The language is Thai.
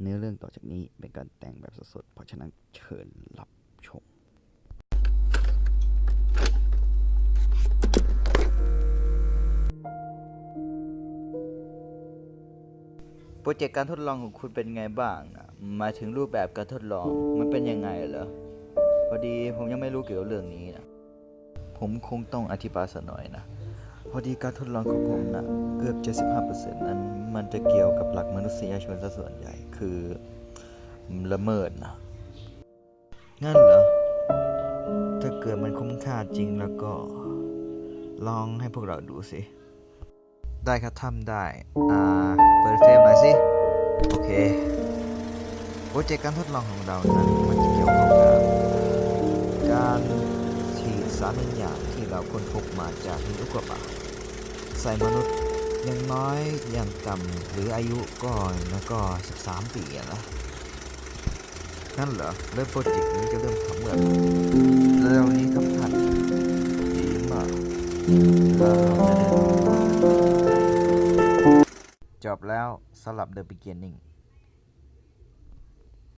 เนื้อเรื่องต่อจากนี้เป็นการแต่งแบบสดๆ เพราะฉะนั้นเชิญรับชม โปรเจกต์การทดลองของคุณเป็นไงบ้างนะมาถึงรูปแบบการทดลองมันเป็นยังไงเหรอ พอดีผมยังไม่รู้เกี่ยวกับเรื่องนี้นะ ผมคงต้องอธิบายสักหน่อยนะ พอดีการทดลองของผมนะเกือบ 75%นั้น มันจะเกี่ยวกับหลักมนุษยชนซะส่วนใหญ่คือละเมิดนะงั้นเหรอ ถ้าเกิดมันคุ้มค่าจริงแล้วก็ ลองให้พวกเราดูสิ ได้ครับทำได้ อ่า เปิดเฟรมหน่อยสิ โอเค โปรเจกต์การทดลองของเรานั้นมันจะเกี่ยวข้องกับการฉีดสารบางอย่างที่เราค้นพบมาจากหินอุกกาบาตใส่มนุษย์ อยังน้อยอย่างต่ำหรืออายุก็แล้วก็ 13 ปีนะนั่นเหรอเริ่มโปรเจกต์นี้จะเริ่มทำเมื่อไหร่เร็วนี้ครับท่านดีมากแล้วเราจะได้จบแล้วสำหรับ The Beginning